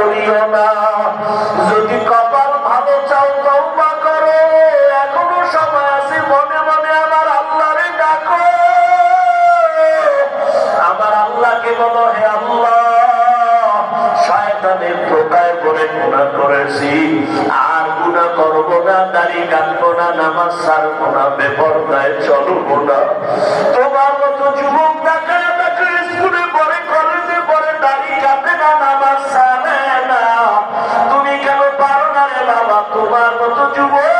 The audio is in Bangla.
করিও না। যদি কপাল ভালো চাও, তওবা করো। এখনও সময় আছে, মনে মনে আমার আল্লাহরে ডাকো। আমার আল্লাহকে বলো, হে আল্লাহ করেছি। আর গুণা করব না, দাড়ি কাটবো না, নামাজ ছাড়বো না, বেপরদায় চলবো না। the world.